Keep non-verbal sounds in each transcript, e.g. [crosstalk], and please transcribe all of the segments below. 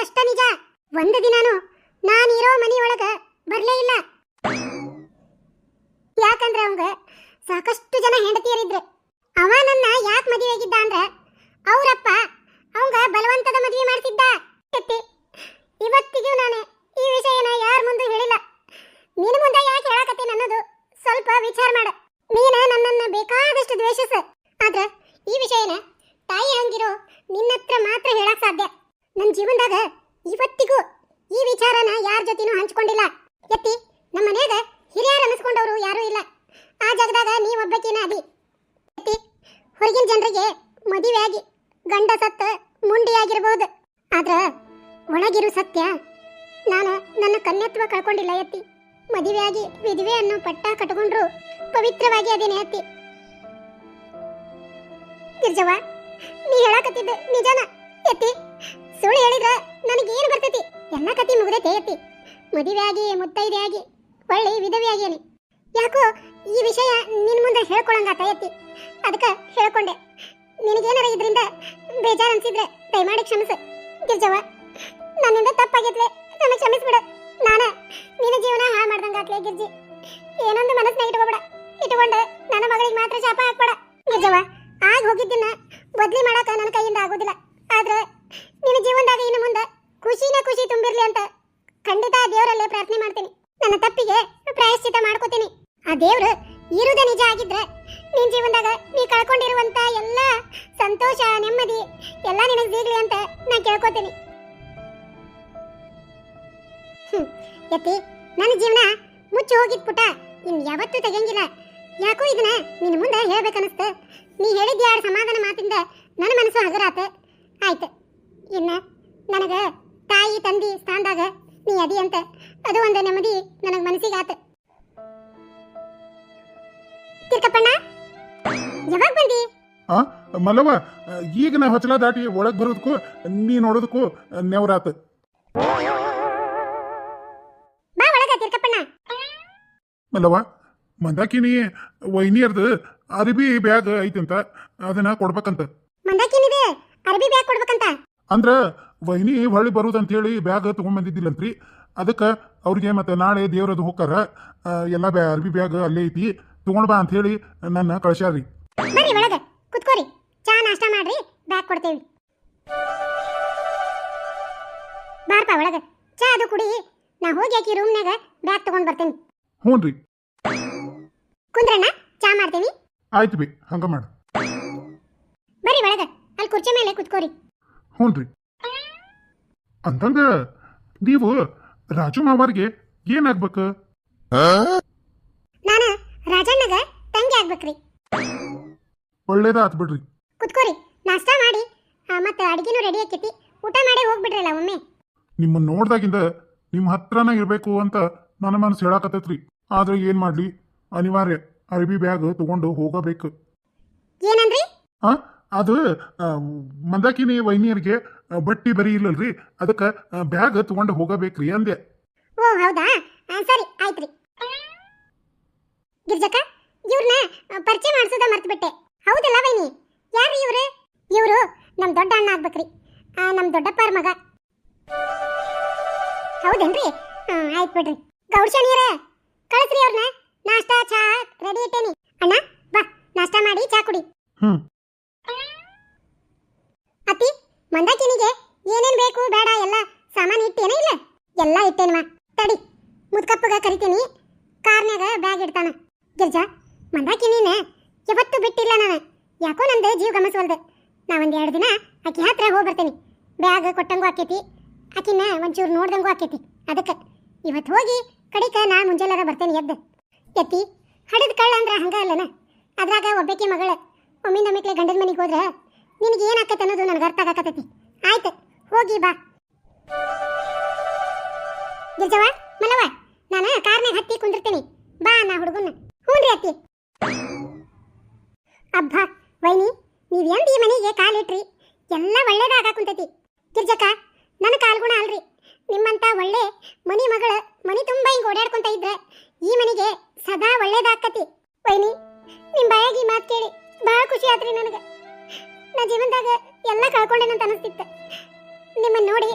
ಅನ್ನೋದಷ್ಟ ನಿಜ. ಒಂದು ದಿನಾನು ನಾನಿರೋ ಮನೆಯೊಳಗ ಬರ್ಲೇ ಇಲ್ಲ. ಯಾಕಂದ್ರೆ ಅವಂಗ ಸಾಕಷ್ಟು ಜನ ಹೆಂಡತಿಯರಿದ್ರು. ಅವ ನನ್ನ ಯಾಕೆ ಮದುವೆ ಆಗಿದ್ದ ಅಂದ್ರ ಅವರಪ್ಪ ಅವಂಗ ಬಲವಂತದ ಮದುವೆ ಮಾಡ್ತಿದ್ದ. ಇವತ್ತಿಗೂ ನಾನು ಈ ವಿಷಯನ ಯಾರ ಮುಂದೆ ಹೇಳಿಲ್ಲ ನಿನ್ನ ಮುಂದೆ ಯಾಕೆ ಹೇಳಕತ್ತೀನಿ ಅನ್ನೋದು ಸ್ವಲ್ಪ ವಿಚಾರ ಮಾಡ ನೀನ ನನ್ನನ್ನ ಬೇಕಾದಷ್ಟು ದ್ವೇಷಿಸ ಆದ್ರ ಈ ವಿಷಯನ ತಾಯಿ ಹಂಗಿರೋ ನಿನ್ನ ಹತ್ರ ಮಾತ್ರ ಹೇಳಕ್ ಸಾಧ್ಯ ನನ್ನ ಜೀವನದಾಗ ಇವತ್ತಿಗೂ ಈ ವಿಚಾರನ ಯಾರ ಜೊತೆನೂ ಹಂಚ್ಕೊಂಡಿಲ್ಲ ಎತ್ತಿ ನಮ್ಮ ಮನ್ಯಾಗ ಹಿರಿಯರು ಅನಿಸ್ಕೊಂಡವರು ಯಾರೂ ಇಲ್ಲ ಆ ಜಾಗದಾಗ ನೀ ಒಬ್ಬಕಿನ ಅದಿ ಎತ್ತಿ ಹೊರಗಿನ ಜನರಿಗೆ ಮದುವೆಯಾಗಿ ಗಂಡ ಸತ್ತ ಮುಂಡಿಯಾಗಿರ್ಬೋದು. ಆದ್ರ ಒಳಗಿರು ಸತ್ಯ, ನಾನು ನನ್ನ ಕನ್ಯತ್ವ ಕಳ್ಕೊಂಡಿಲ್ಲ ಎತ್ತಿ ಮದುವೆಯಾಗಿ ವಿಧವೆ ಅನ್ನೋ ಪಟ್ಟ ಕಟ್ಕೊಂಡ್ರು ಪವಿತ್ರವಾಗಿ ಅದೇನೆ ಎತ್ತಿ ಗಿರ್ಜವ್ವ, ನೀ ಹೇಳಕತ್ತಿದ್ದ ನಿಜನ? ಎತ್ತಿ ಸುಳ್ಳು ಹೇಳಿದ್ರ ನನಗೇನು ಬರ್ತೈತಿ? ಎಲ್ಲ ಕತಿ ಮುಗ್ದೈತೆ ಎತ್ತಿ ಮದುವೆಯಾಗಿ, ಮುತ್ತೈದೆಯಾಗಿ, ಒಳ್ಳೆ ವಿಧವೆಯಾಗೇನಿ ಯಾಕೋ ಈ ವಿಷಯ ನಿನ್ ಮುಂದೆ ಹೇಳ್ಕೊಳಂಗಾತ ಎತ್ತಿ ಅದಕ್ಕೆ ಹೇಳ್ಕೊಂಡೆ. ನಿನಗೇನಾರ ಇದರಿಂದ ಬೇಜಾರು ಅನ್ಸಿದ್ರೆ ದಯಮಾಡಿ ಕ್ಷಮಿಸು. ಗಿರ್ಜವ್ವ ನನ್ನಿಂದ ತಪ್ಪಾಗಿದ್ಲೆ ನನ್ನ ಕ್ಷಮಿಸ್ಬಿಡು. ನಾನ, ನಿನ್ನ ಜೀವನ ಹಾಳು ಮಾಡ್ದಂಗಾತ್ಲೆ ಗಿರ್ಜಿ. ಏನೊಂದು ಮನಸ್ಸಿನ ಇಟ್ಕೋಬೇಡ. ಇಟ್ಕೊಂಡು ನನ್ನ ಮಗಳಿಗೆ ಮಾತ್ರ ಶಾಪ ಹಾಕ್ಬೇಡ. ಗಿರ್ಜವ್ವ, ಆಗ ಹೋಗಿದ್ದನ್ನ ಬದ್ಲಿ ಮಾಡಾಕ ನನ್ನ ಕೈಯಿಂದ ಆಗೋದಿಲ್ಲ. ಆದ್ರೆ ನಿನ್ನ ಜೀವನದಾಗ ಇನ್ನು ಮುಂದೆ ಖುಷಿನ ಖುಷಿ ತುಂಬಿರ್ಲಿ ಅಂತ ಖಂಡಿತ ದೇವರಲ್ಲೇ ಪ್ರಾರ್ಥನೆ ಮಾಡ್ತೀನಿ. ನನ್ನ ತಪ್ಪಿಗೆ ಪ್ರಾಯಶ್ಚಿತ ಮಾಡ್ಕೋತೀನಿ. ಆ ದೇವ್ರು ಇರುವುದೇ ನಿಜ ಆಗಿದ್ರೆ ನಿನ್ ಜೀವನದಾಗ ನೀ ಕಳ್ಕೊಂಡಿರುವಂತ ಎಲ್ಲ ಸಂತೋಷ, ನೆಮ್ಮದಿ ಎಲ್ಲ ನಿನಗೆ ಸಿಗ್ಲಿ ಅಂತ ನಾ ಕೇಳ್ಕೊತೀನಿ. ಯತಿ, ನನ್ನ ಜೀವನ ಮುಚ್ಚಿ ಹೋಗಿದ್ ಪುಟ ಇನ್ ಯಾವತ್ತೂ ತೆಗಂಗಿಲ್ಲ ಯಾಕೋ ಇದನ್ನ ನಿನ್ನ ಮುಂದೆ ಹೇಳ್ಬೇಕನ್ನಿಸ್ತು. ನೀ ಹೇಳಿದ್ಯ ಎರಡು ಸಮಾಧಾನ ಮಾತಿಂದ ನನ್ನ ಮನಸ್ಸು ಹಗರಾತ. ಆಯ್ತು, ಇನ್ನ ನನಗ ತಾಯಿ, ತಂದಿ ಸ್ಥಾನದಾಗ ನೀ ಅದಿ ಅಂತ. ಅದು ಒಂದು ನೆಮ್ಮದಿ ನನಗೆ ಮನಸ್ಸಿಗೆ ಆತ ತಿರ್ಕಪ್ಪಣ್ಣ? ಯಾವಾಗ ಬಂದಿ? ಆ ಮಲ್ಲವ ಈಗ ನಾ ಹೊಚ್ಚಲ ದಾಟಿ ಒಳಗೆ ಬರೋದಕ್ಕೂ ನೀ ನೋಡೋದಕ್ಕೂ ನೆವರಾತ. ಬಾ ಒಳಗ ತಿರ್ಕಪ್ಪಣ್ಣ. ಮಲ್ಲವ ಮಂದಾಕಿನಿ ವೈನಿಯರ್ದು ಅರಬಿ ಬ್ಯಾಗ್ ಐತಂತ ಅದನ್ನ ಕೊಡ್ಬೇಕಂತ. ಮಂದಾಕಿನಿದೆ ಅರಬಿ ಬ್ಯಾಗ್ ಕೊಡ್ಬೇಕಂತ? ಅಂದ್ರ ವೈನಿ ಹೊಳ್ಳಿ ಬರುದಂತ ಹೇಳಿ ಬ್ಯಾಗ್ ತಗೊಂಡ್ಬಂದಿದ್ದಿಲ್ಲಂತ್ರಿ ಅದಕ್ಕೆ ಅವ್ರಿಗೆ ಮತ್ತೆ ನಾಳೆ ದೇವ್ರದ್ದು ಹೋಗಾರ ಎಲ್ಲ ಬ್ಯಾ ಅರ್ಬಿ ಬ್ಯಾಗ್ ಅಲ್ಲೇ ಐತಿ ತಗೊಂಡ್ ಬಾ ಅಂತ ಹೇಳಿ ನನ್ನ ಕಳ್ಸ್ಯಾರ್ರಿ ಬರ್ರಿ ಒಳಗೆ ಕುತ್ಕೋರಿ. ಚಾ ನಾಷ್ಟ ಮಾಡ್ರಿ ಬ್ಯಾಗ್ ಕೊಡ್ತೇವಿ. ಬಾರ್ಪಾ ಒಳಗೆ ಚಾ ಅದು ಕುಡಿ. ನಾ ಹೋಗಿ ಆಕಿ ರೂಮ್ನಾಗ ಬ್ಯಾಗ್ ತಗೊಂಡ್ ಬರ್ತೇನೆ. ಹ್ಞೂನ್ರಿ ಕುಂದ್ರಣ್ಣ ಚಾ ಮಾಡ್ತೀನಿ ಆಯ್ತು ಬಿ ಹಂಗ ಮಾಡು. ಬರ್ರಿ ಒಳಗೆ ಅಲ್ಲಿ ಕುರ್ಚಿ ಮೇಲೆ ಕುತ್ಕೋರಿ. ಹ್ಞೂನ್ರಿ ಅಂತಂದ ನೀವು ರಾಜು ಮಾವಾರಿಗೆ ಏನಾಗ್ಬೇಕು ತಂಗಿ ಒಳ್ಳೇದಾತ್ ಒಳ್ಳೇದ ಬಿಡ್ರಿ. ಕುತ್ಕೋರಿ ನಾಷ್ಟಾ ಮಾಡಿ ಮತ್ತೆ ಅಡಿಗೆನೂ ರೆಡಿ ಆಕೈತಿ. ಊಟ ಮಾಡಿ ಹೋಗ್ಬಿಡ್ರಲ್ಲ ಒಮ್ಮೆ. ನಿಮ್ಮನ್ನ ನೋಡ್ದಾಗಿಂದ ನಿಮ್ಮ ಹತ್ರನ ಇರಬೇಕು ಅಂತ ನನ್ನ ಮನಸ್ಸು ಹೇಳಾಕತ್ತೈತ್ರಿ. ಆದ್ರೆ ಏನ್ ಮಾಡ್ಲಿ? ಅನಿವಾರ್ಯ ಅರಬಿ ಬ್ಯಾಗ್ ತಗೊಂಡು ಹೋಗಬೇಕು. ಏನಂದ್ರಿ? ಆ ಅದು ಆ, ಮಂದಾಕಿನಿ ವೈನಿಯರಿಗೆ ಬಟ್ಟಿ ಬರೀ ಇಲ್ಲಲ್ರಿ. ಅದಕ್ಕೆ ಬ್ಯಾಗ್ ತಗೊಂಡು ಹೋಗಬೇಕ್ರಿ ಅಂದೆ. ಓ ಹೌದಾ? ಆ, ಸರಿ ಆಯ್ತ್ರಿ. ಗಿರ್ಜಕ್ಕ ಮಾಡಿಸೋದ ಮರ್ತ್ಬಿಟ್ಟೆ. ಹೌದಲ್ಲ ಬೈನಿ ಯಾರು ಇವ್ರು? ಇವರು ನಮ್ಮ ದೊಡ್ಡ ಅಣ್ಣ ಆಗ್ಬೇಕ್ರಿ. ಆ, ನಮ್ ದೊಡ್ಡಪ್ಪರ ಮಗ. ಹೌದೇನ್ರಿ? ಹಾ ಆಯ್ತು ಬಿಡ್ರಿ. ಗೌಡ್ಶಣಿಯರ ಕಳಿಸ್ರಿ ಅವ್ರನ್ನ ನಾಷ್ಟಾ ಚಾ ರೆಡಿ ಇಟ್ಟೇನಿ. ಅಣ್ಣ ಬಾ ನಾಷ್ಟಾ ಮಾಡಿ ಚಾ ಕುಡಿ. ಅತ್ತಿ ಮಂದಾಕಿನಿಗೆ ಏನೇನ್ ಬೇಕು ಬೇಡ ಎಲ್ಲ ಸಾಮಾನು ಇಟ್ಟೇನ ಇಲ್ಲ? ಎಲ್ಲ ಇಟ್ಟೇನವ. ತಡಿ ಮುದ್ಕಪ್ಪಗ ಕರಿತೀನಿ. ಕಾರ್ನ್ಯಾಗ ಬ್ಯಾಗ್ ಇಡ್ತಾನ. ಗಿರ್ಜಾ ಮಂದಾಕಿನಿನ ಯಾವತ್ತೂ ಬಿಟ್ಟಿಲ್ಲ ನಾನು. ಯಾಕೋ ನಂದು ಜೀವ ಗಮನಿಸವಲ್ದು ನಾ ಒಂದೆರಡು ಎರಡು ದಿನ ಆಕಿ ಹತ್ರ ಹೋಗಿ ಬರ್ತೇನೆ. ಬ್ಯಾಗ್ ಕೊಟ್ಟಂಗೂ ಆಕೈತಿ, ಆಕಿನ ಒಂಚೂರು ನೋಡ್ದಂಗೂ ಆಕೈತಿ. ಅದಕ್ಕೆ ಇವತ್ತು ಹೋಗಿ ಕಡಿಕ ನಾ ಮುಂಜಾನೆ ಬರ್ತೇನೆ ಎದ್ದು. ಎತ್ತಿ ಹಡದ ಕಳ್ಳ ಅಂದ್ರೆ ಹಂಗ ಅಲ್ಲನ? ಅದ್ರಾಗ ಒಬ್ಬಾಕಿ ಮಗಳ ಒಮ್ಮೆ ನಮ್ಮಿಕ್ಲೆ ಗಂಡನ ಮನೆಗೆ ಹೋದ್ರೆ ನಿನಗೆ ಏನಾಕತ್ತೆ ಅನ್ನೋದು ನನಗೆ ಅರ್ಥ ಆಗಕತ್ತೈತಿ. ಆಯ್ತು, ಹೋಗಿ ಬಾ. ಗಿರ್ಜವ ಮಲವ ನಾನು ಕಾರ್ನಾಗ ಹತ್ತಿ ಕುಂದಿರ್ತೀನಿ. ಬಾ ನಾ ಹುಡುಗನ್ನ. ಹ್ಞೂ ರೀ ಅತ್ತಿ. ಅಬ್ಬಾ, ವೈನಿ, ನೀವ್ ಎಂದ ಈ ಮನೆಗೆ ಕಾಲಿಟ್ರಿ ಎಲ್ಲ ಒಳ್ಳೇದಾಗ ಕುಂತೈತಿ. ಗಿರ್ಜಕ್ಕ ನನ್ನ ಕಾಲ್ಗುಣ ಅಲ್ರಿ. ನಿಮ್ಮಂತ ಒಳ್ಳೆ ಮನಿ ಮಗಳ ಮನಿ ತುಂಬ ಹಿಂಗ್ ಓಡಾಡ್ಕೊಂತ ಇದ್ರೆ ಈ ಮನೆಗೆ ಸದಾ ಒಳ್ಳೇದಾಕತಿ ವೈನಿ, ನಿಮ್ ಬಾಯಾಗಿ ಮಾತು ಕೇಳಿ ಬಹಳ ಖುಷಿ ಆತ್ರಿ ನನಗೆ. ನಾ ಜೀವನದಾಗ ಎಲ್ಲ ಕಳ್ಕೊಂಡೇನಂತ ಅನಿಸ್ತಿತ್ತು. ನಿಮ್ಮನ್ನ ನೋಡಿ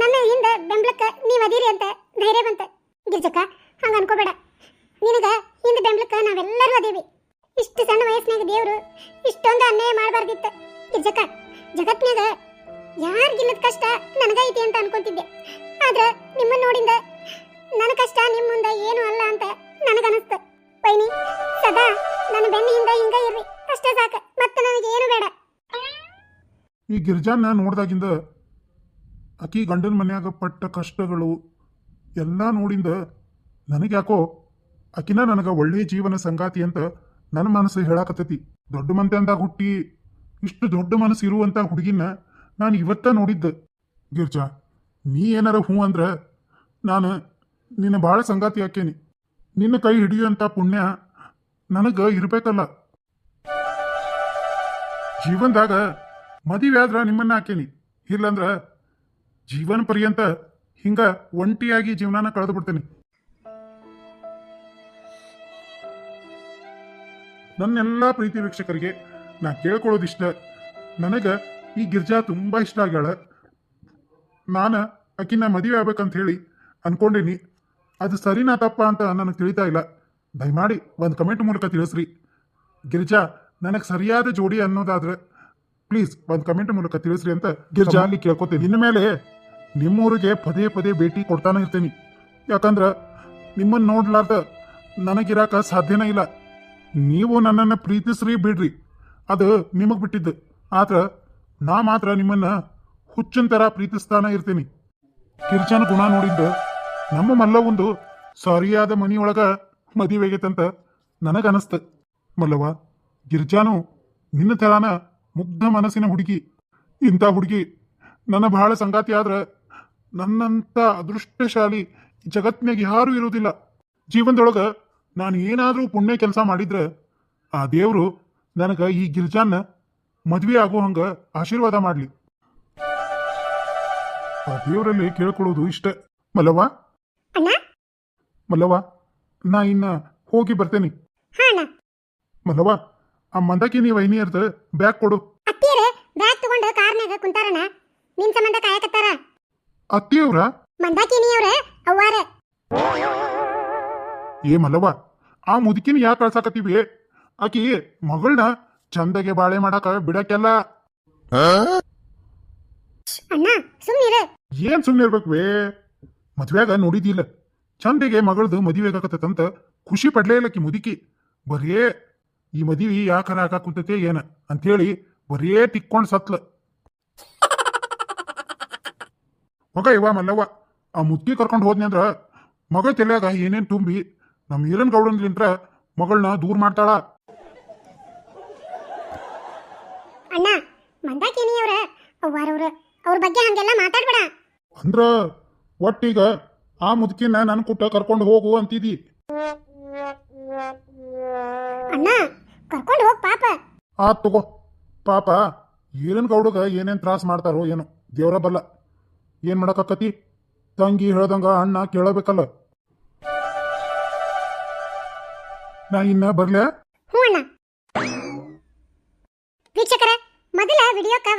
ನನ್ನ ಹಿಂದೆ ಬೆಂಬಲಕ್ಕ ನೀವು ಅದೀರಿ ಅಂತ ಧೈರ್ಯ ಬಂತ. ಗಿರ್ಜಕ್ಕ, ಹಂಗ ಅನ್ಕೋಬೇಡ. ನಿನಗ ಮಾಡಬಾರ್ದಿತ್ತು ಗಿರ್ಜಕ್ಕ ಜಗತ್ನಾಗ ಯಾರಿಗಿಲ್ಲದ ಕಷ್ಟ ನನಗೈತಿ ಅಂತ ಅನ್ಕೊಂತಿದ್ದೆ. ಆದ್ರೆ ನಿಮ್ಮನ್ನ ನೋಡಿಂದ ನನ್ನ ಕಷ್ಟ ನಿಮ್ಮ ಮುಂದೆ ಏನು ಅಲ್ಲ ಅಂತ ನನಗನಿಸ್ತು. ಪೈನಿ ಸದಾ ನನ್ನ ಬೆನ್ನಿಂದ ಹಿಂಗ ಇರ್ರಿ. ಅಷ್ಟೇ ಸಾಕ, ಮತ್ತೆ ನನಗೆ ಏನು ಬೇಡ. ಈ ಗಿರ್ಜಾನ ನೋಡ್ದಾಗಿಂದ ಅಕಿ ಗಂಡನ ಮನ್ಯಾಗ ಪಟ್ಟ ಕಷ್ಟಗಳು ಎಲ್ಲ ನೋಡಿಂದ ನನಗೆ ಯಾಕೋ ಆಕಿನ ನನಗೆ ಒಳ್ಳೆಯ ಜೀವನ ಸಂಗಾತಿ ಅಂತ ನನ್ನ ಮನಸ್ಸು ಹೇಳಾಕತ್ತೈತಿ. ದೊಡ್ಡ ಮಂತ್ಯಂದಾಗ ಹುಟ್ಟಿ ಇಷ್ಟು ದೊಡ್ಡ ಮನಸ್ಸು ಇರುವಂತ ಹುಡುಗಿನ ನಾನು ಇವತ್ತ ನೋಡಿದ್ದೆ. ಗಿರ್ಜಾ, ನೀ ಏನಾರ ಹೂ ಅಂದ್ರ ನಾನು ನಿನ್ನ ಭಾಳ ಸಂಗಾತಿ ಹಾಕೇನಿ ನಿನ್ನ ಕೈ ಹಿಡಿಯುವಂತ ಪುಣ್ಯ ನನಗೆ ಇರಬೇಕಲ್ಲ. ಜೀವನದಾಗ ಮದುವೆ ಆದ್ರ ನಿಮ್ಮನ್ನ ಹಾಕೇನಿ ಇಲ್ಲಂದ್ರ ಜೀವನ ಪರ್ಯಂತ ಹಿಂಗ ಒಂಟಿಯಾಗಿ ಜೀವನಾನ ಕಳೆದು ಬಿಡ್ತೇನೆ. ನನ್ನೆಲ್ಲ ಪ್ರೀತಿ ವೀಕ್ಷಕರಿಗೆ ನಾ ಕೇಳ್ಕೊಳ್ಳೋದಿಷ್ಟ ನನಗೆ ಈ ಗಿರ್ಜಾ ತುಂಬಾ ಇಷ್ಟ ಆಗ್ಯಾಳ. ನಾನು ಆಕಿನ ಮದುವೆ ಆಗ್ಬೇಕಂತ ಹೇಳಿ ಅನ್ಕೊಂಡೇನಿ. ಅದು ಸರಿನಾ ತಪ್ಪ ಅಂತ ನನಗೆ ತಿಳಿತಾ ಇಲ್ಲ. ದಯಮಾಡಿ ಒಂದು ಕಮೆಂಟ್ ಮೂಲಕ ತಿಳಿಸ್ರಿ. ಗಿರ್ಜಾ, ನನಗೆ ಸರಿಯಾದ ಜೋಡಿ ಅನ್ನೋದಾದ್ರೆ ಪ್ಲೀಸ್ ಒಂದು ಕಮೆಂಟ್ ಮೂಲಕ ತಿಳಿಸ್ರಿ ಅಂತ ಗಿರ್ಜಾ ಅಲ್ಲಿ ಕೇಳ್ಕೊತೀನಿ. ಇನ್ನು ಮೇಲೆ ನಿಮ್ಮೂರಿಗೆ ಪದೇ ಪದೇ ಭೇಟಿ ಕೊಡ್ತಾನೆ ಇರ್ತೀನಿ. ಯಾಕಂದ್ರ ನಿಮ್ಮನ್ನ ನೋಡ್ಲಾರ್ದ ನನಗಿರಾಕ ಸಾಧ್ಯನೇ ಇಲ್ಲ. ನೀವು ನನ್ನನ್ನು ಪ್ರೀತಿಸ್ರಿ ಬಿಡ್ರಿ. ಅದು ನಿಮಗೆ ಬಿಟ್ಟಿದ್ದು. ಆದ್ರ ನಾ ಮಾತ್ರ ನಿಮ್ಮನ್ನ ಹುಚ್ಚಿನ ಥರ ಪ್ರೀತಿಸ್ತಾನ ಇರ್ತೀನಿ. ಕಿರ್ಚನ ಗುಣ ನೋಡಿದ್ದು ನಮ್ಮ ಮಲ್ಲವೊಂದು ಸರಿಯಾದ ಮನಿಯೊಳಗ ಮದುವೆಗೈತಂತ ನನಗನಸ್ತ. ಮಲ್ಲವ ಗಿರ್ಜಾನು ನಿನ್ನ ಥರಾನ ಮುಗ್ಧ ಮನಸ್ಸಿನ ಹುಡುಗಿ. ಇಂಥ ಹುಡುಗಿ ನನ್ನ ಬಹಳ ಸಂಗಾತಿ ಆದ್ರೆ ನನ್ನಂತ ಅದೃಷ್ಟಶಾಲಿ ಜಗತ್ನಾಗ ಯಾರೂ ಇರುವುದಿಲ್ಲ. ಜೀವನದೊಳಗ ನಾನು ಏನಾದರೂ ಪುಣ್ಯ ಕೆಲಸ ಮಾಡಿದ್ರೆ ಆ ದೇವರು ನನಗೆ ಈ ಗಿರ್ಜಾನ್ನ ಮದ್ವೆ ಆಗೋ ಹಂಗ ಆಶೀರ್ವಾದ ಮಾಡಲಿ. ಆ ದೇವರಲ್ಲಿ ಕೇಳ್ಕೊಳ್ಳೋದು ಇಷ್ಟ. ಮಲ್ಲವ್ವ? ಅಣ್ಣ? ಮಲ್ಲವ್ವ ನಾ ಇನ್ನ ಹೋಗಿ ಬರ್ತೇನೆ. ಹಾ ಅಣ್ಣ. ಮಲ್ಲವ್ವ ಆ ಮಂದಕಿನಿ ವೈನಿಯರ್ದ ಬ್ಯಾಗ್ ಕೊಡು. ಅತ್ತಿಯರೇ ಬ್ಯಾಗ್ ತಗೊಂಡು ಕಾರ್ನಾಗ ಕುಂತಾರಣ ನಿನ್ ಸಂಬಂಧ ಕಾಯಕತ್ತಾರ? ಅತ್ತಿಯವ್ರ? ಮಂದಾಕಿನಿಯವ್ರ ಅವ್ವಾರ. ಏ ಮಲ್ಲವ್ವ ಆ ಮುದುಕಿನ ಯಾಕೆ ಕಳ್ಸಾಕತ್ತೀವಿ? ಆಕಿ ಮಗಳನ್ನ ಚಂದಗೆ ಬಾಳೆ ಮಾಡಾಕ ಬಿಡಕ್ಕೆಲ್ಲ. ಅಣ್ಣ ಸುಮ್ನಿರ. ಏನ್ ಸುಮ್ಮನೆ ಇರ್ಬೇಕ್ವೇ ಮದ್ವೆಗ ನೋಡಿದಿಲ್ಲ. ಚಂದಗೆ ಮಗಳದು ಮದುವೆ ಆಗಕತ್ತಂತ ಖುಷಿ ಪಡ್ಲೇ ಇಲ್ಲ ಕಿ ಮುದುಕಿ. ಬರೇ ಈ ಮದುವೆ ಯಾಕರ ಆಗಾಕ್ ಕುಂತತೆ ಏನ ಅಂತೇಳಿ ಬರೇ ತಿಕ್ಕೊಂಡು ಸತ್ಲ. ಮಗ ಇವ ಮಲ್ಲವ್ವ ಆ ಮುದುಕಿ ಕರ್ಕೊಂಡು ಹೋದ್ನಿ ಅಂದ್ರ ಮಗಳ ತಲೆಯಾಗ ಏನೇನ್ ತುಂಬಿ ನಮ್ಮ ಈರನ್ ಗೌಡನ್ಲಿಂತ್ರ ಮಗಳನ್ನ ದೂರ ಮಾಡ್ತಾಳ ಅಣ್ಣ ಮಂದಾಕಿನಿಯವ್ರ ಅವ್ವಾರವ್ರ ಅವ್ರ. ಬಗ್ಗೆ ಹಂಗೆಲ್ಲ ಮಾತಾಡ್ಬೇಡ. ಅಂದ್ರ ಒಟ್ಟೀಗ ಆ ಮುದುಕಿನ ನನ್ ಕುಟ್ಟ ಕರ್ಕೊಂಡು ಹೋಗು ಅಂತಿದಿ. ಅಣ್ಣ ಕರ್ಕೊಂಡು ಹೋಗ್ ಪಾಪ. ಆ ತಗೋ. ಪಾಪ ಈರನ್ ಗೌಡಗ ಏನೇನ್ ತ್ರಾಸ ಮಾಡ್ತಾರೋ ಏನೋ ದೇವ್ರ ಬಲ್ಲ. ಏನ್ ಮಾಡಕತಿ ತಂಗಿ ಹೇಳ್ದಂಗ ಅಣ್ಣ ಕೇಳಬೇಕಲ್ಲ. ನಾ ಇನ್ನ ಬರ್ಲೆ ಹ್ಞೂ ಅಣ್ಣ.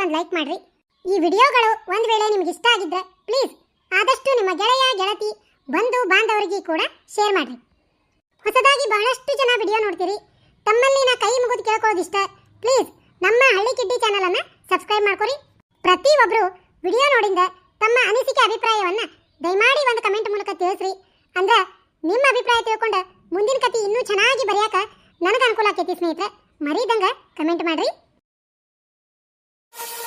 ಒಂದು ಲೈಕ್ ಮಾಡ್ರಿ. ಈ ವಿಡಿಯೋಗಳು ಒಂದ್ ವೇಳೆ ನಿಮ್ಗೆ ಇಷ್ಟ ಆಗಿದ್ರೆ ಪ್ಲೀಸ್ ಆದಷ್ಟು ನಿಮ್ಮ ಗೆಳೆಯ, ಗೆಳತಿ, ಬಂಧು, ಬಾಂಧವರಿಗೆ ಕೂಡ ಶೇರ್ ಮಾಡ್ರಿ. ಹೊಸದಾಗಿ ಬಹಳಷ್ಟು ಜನ ವಿಡಿಯೋ ನೋಡ್ತೀರಿ. ತಮ್ಮಲ್ಲಿ ನಾ ಕೈ ಮುಗಿದು ಇಷ್ಟ ಪ್ಲೀಸ್ ನಮ್ಮ ಹಳ್ಳಿ ಕಿಡ್ಡಿ ಚಾನೆಲ್ ಅನ್ನ ಸಬ್ಸ್ಕ್ರೈಬ್ ಮಾಡ್ಕೊರಿ. ಪ್ರತಿಯೊಬ್ಬರು ವಿಡಿಯೋ ನೋಡಿಂದ ತಮ್ಮ ಅನಿಸಿಕೆ, ಅಭಿಪ್ರಾಯವನ್ನ ದಯಮಾಡಿ ಒಂದು ಕಮೆಂಟ್ ಮೂಲಕ ತಿಳಿಸ್ರಿ. ಅಂದ್ರ ನಿಮ್ಮ ಅಭಿಪ್ರಾಯ ತಿಳ್ಕೊಂಡು ಮುಂದಿನ ಕತೆ ಇನ್ನೂ ಚೆನ್ನಾಗಿ ಬರೆಯಕ್ಕೆ ನನಗೆ ಅನುಕೂಲ ಆಕೈತಿ ಸ್ನೇಹಿತರೆ. ಮರೀದಂಗೆ ಕಮೆಂಟ್ ಮಾಡ್ರಿ. you [laughs]